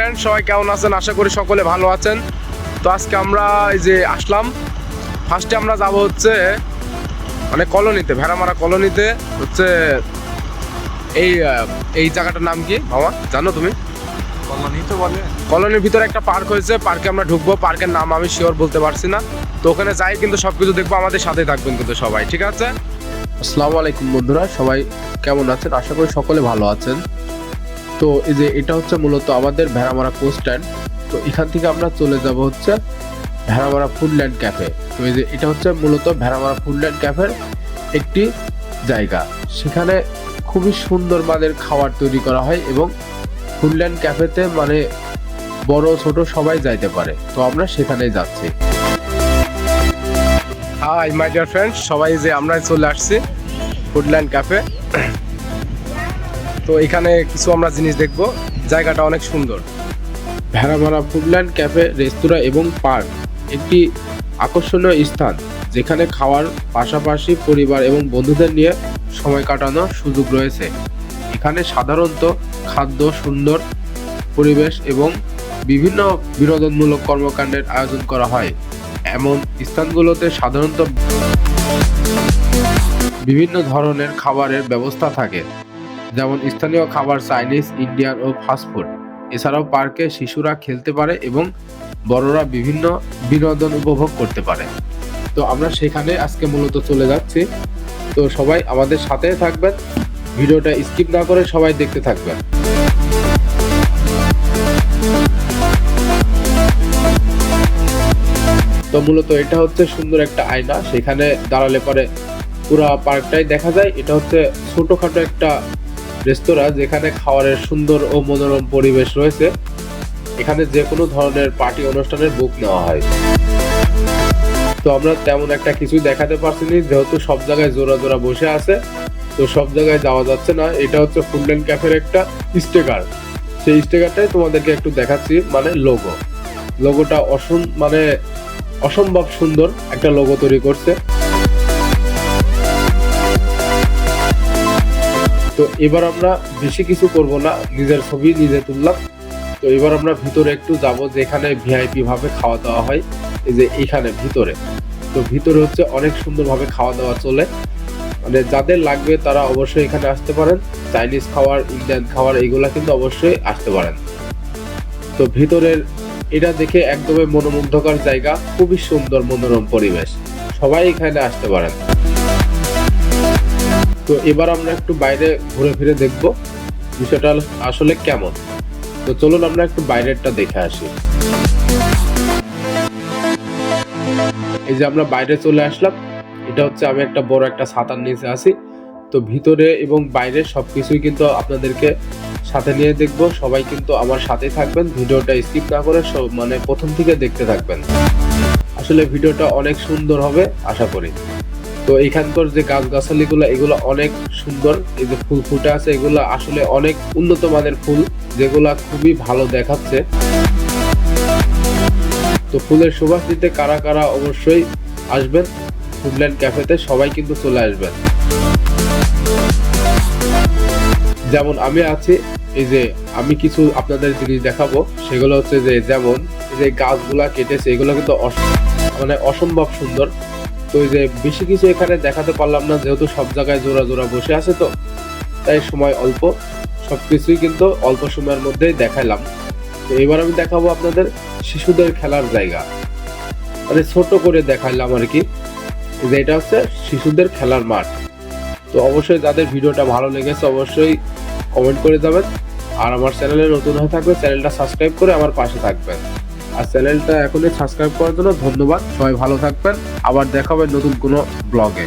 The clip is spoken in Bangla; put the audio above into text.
ফ্রেন্ড সবাই কেমন আছেন? আশা করি সকলে ভালো আছেন। তো আজকে আমরা এই যে আসলাম ফার্স্টে আমরা যাব হচ্ছে মানে কলোনিতে ভেড়ামারা কলোনিতে হচ্ছে এই এই জায়গাটার নাম কি মামা জানো তুমি? কল্যাণী তো বলে। কলোনির ভিতরে একটা পার্ক হয়েছে পার্কে আমরা ঢুকবো পার্কের নাম আমি শিওর বলতে পারছি না। তো ওখানে যাই কিন্তু সব কিছু দেখব আমাদের সাথে থাকবেন কিন্তু সবাই ঠিক আছে? আসসালামু আলাইকুম বন্ধুরা সবাই কেমন আছেন? আশা করি সকলে ভালো আছেন। তো এই যে এটা হচ্ছে মূলত আমাদের ভেড়ামারা কোচ স্ট্যান্ড তো এখান থেকে আমরা চলে যাব হচ্ছে ভেড়ামারা ফুডল্যান্ড ক্যাফে তো এই যে এটা হচ্ছে মূলত ভেড়ামারা ফুডল্যান্ড ক্যাফের একটি জায়গা। সেখানে খুবই সুন্দর মানের খাবার তৈরি করা হয় এবং ফুডল্যান্ড ক্যাফেতে মানে বড় ছোট সবাই যাইতে পারে। তো আমরা সেখানে যাচ্ছি। হাই মাই ডিয়ার ফ্রেন্ড সবাই যে আমরা চলে আসছি ফুডল্যান্ড ক্যাফে তো এখানে কিছু আমরা জিনিস দেখব। জায়গাটা অনেক সুন্দর। ভেড়ামারা ফুডল্যান্ড ক্যাফে, রেস্তোরাঁ এবং পার্ক একটি আকর্ষণীয় স্থান যেখানে খাওয়ার পাশাপাশি পরিবার এবং বন্ধুদের নিয়ে সময় কাটানোর সুযোগ রয়েছে। এখানে সাধারণত খাদ্য, সুন্দর পরিবেশ এবং বিভিন্ন বিনোদনমূলক কর্মকাণ্ডের আয়োজন করা হয়। এমন স্থানগুলোতে সাধারণত বিভিন্ন ধরনের খাবারের ব্যবস্থা থাকে। যেমন স্থানীয় খাবার চাইনিজ, ইন্ডিয়ান ও ফাস্টফুড এছাড়াও পার্কে শিশুরা খেলতে পারে এবং বড়রা বিভিন্ন বিনোদন উপভোগ করতে পারে। তো আমরা সেখানে আজকে মূলত চলে যাচ্ছি। তো সবাই আমাদের সাথে থাকবেন। ভিডিওটা স্কিপ না করে সবাই দেখতে থাকবেন। তো মূলত এটা হচ্ছে সুন্দর একটা আয়না। সেখানে দাঁড়ালে পরে পুরো পার্কটাই দেখা যায়। এটা হচ্ছে ছোটখাটো একটা রেস্তোরাঁ যেখানে খাবারের সুন্দর ও মনোরম পরিবেশ রয়েছে, এখানে যে কোনো ধরনের পার্টি অনুষ্ঠানের বুক নেওয়া হয়। তো আমরা তেমন একটা কিছুই দেখাতে পারছি না, যেহেতু সব জায়গায় জোড়া জোড়া বসে আছে, তো সব জায়গায় যাওয়া যাচ্ছে না। এটা হচ্ছে ফুডল্যান্ড ক্যাফের একটা স্টিকার। সেই স্টিকারটাই তোমাদেরকে একটু দেখাচ্ছি মানে লোগো লোগোটা অসম মানে অসম্ভব সুন্দর একটা লোগো তৈরি করছে। তো এবার আমরা বেশি কিছু করব না, নিজের ছবি, নিজে তুললাম। তো এবার আমরা ভিতরে একটু যাব যেখানে ভিআইপি ভাবে খাওয়া দাওয়া হয়, এই যে এখানে ভিতরে। তো ভিতরে হচ্ছে অনেক সুন্দরভাবে খাওয়া দাওয়া চলে। মানে যাদের লাগবে তারা অবশ্যই এখানে আসতে পারেন। চাইনিজ খাবার ইন্ডিয়ান খাবার এইগুলা কিন্তু অবশ্যই আসতে পারেন। তো ভিতরের, এটা দেখে একদমই মনোমুগ্ধকর জায়গা, খুবই সুন্দর মনোরম পরিবেশ। সবাই এখানে আসতে পারেন। তো এবার আমরা একটু বাইরে ঘুরে ফিরে দেখব বিষয়টা আসলে কেমন। তো চলুন আমরা একটু বাইরেরটা দেখে আসি। এই যে আমরা বাইরে চলে আসলাম, এটা হচ্ছে আমি একটা বড় একটা ছাতার নিচে আছি। তো ভিতরে এবং বাইরে সবকিছুই কিন্তু আপনাদেরকে সাথে নিয়ে দেখব। সবাই কিন্তু আমার সাথে থাকবেন, ভিডিওটা স্কিপ না করে সব মানে প্রথম থেকে দেখতে থাকবেন। আসলে ভিডিওটা অনেক সুন্দর হবে, আশা করি। তো এখানকার যে গাছগাছালিগুলো, এগুলো অনেক সুন্দর। এই যে ফুল ফুটে আছে, এগুলো আসলে অনেক উন্নত মানের ফুল, যেগুলা খুবই ভালো দেখাচ্ছে। তো ফুলের সুবাস দিতে কারা কারা অবশ্যই আসবেন। ফুডল্যান্ড ক্যাফেতে সবাই কিন্তু চলে আসবেন। যেমন আমি আছি, এই যে আমি কিছু আপনাদের জিনিস দেখাবো, সেগুলো হচ্ছে যে, যেমন যে গাছগুলা কেটেছে, এগুলো কিন্তু মানে অসম্ভব সুন্দর। তো যে বেশি কিছু এখানে দেখাতে পারলাম না, যেহেতু সব জায়গায় জোড়া জোড়া বসে আছে তো, তাই সময় অল্প। সবকিছুই কিন্তু অল্প সময়ের মধ্যেই দেখাইলাম তো এবার আমি দেখাবো আপনাদের শিশুদের খেলার জায়গা। মানে ছোট করে দেখাইলাম আর কি। যে এটা হচ্ছে শিশুদের খেলার মাঠ। তো অবশ্যই যাদের ভিডিওটা ভালো লেগেছে অবশ্যই কমেন্ট করে যাবেন। আর আমার চ্যানেলে নতুন হয়ে থাকবে চ্যানেলটা সাবস্ক্রাইব করে আমার পাশে থাকবেন। আর চ্যানেলটা এখনই সাবস্ক্রাইব করার জন্য ধন্যবাদ। সবাই ভালো থাকবেন। আবার দেখা হবে নতুন কোনো ব্লগে।